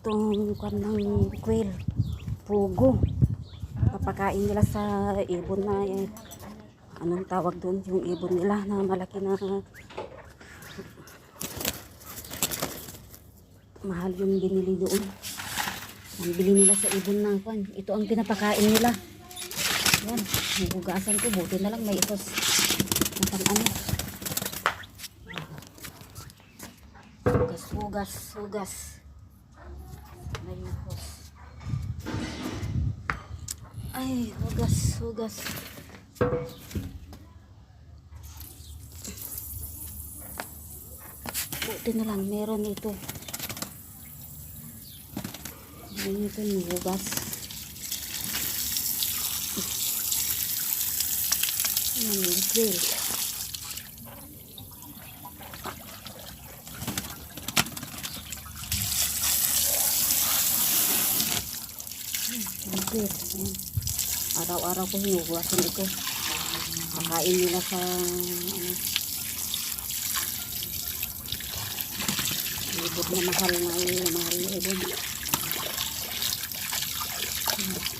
itong kwan ng quail. Pugo. Papakain nila sa ibon na eh, anong tawag doon yung ibon nila na malaki na mahal yung binili doon. Ang bili nila sa ibon na kwan. Ito ang pinapakain nila. Yan. Hugasan ko. Buti na lang may itos. Nasang ano. Hugas, hugas, hugas. May hus. Ay, hugas, hugas. Buti na lang, meron ito. Meron ito yung hugas. Yan, yung grill. Okay. Araw-araw ko hinuhuwasan ito. Kakain nila sa ano. Ibig na mahal na mahal na ibig. Hmm.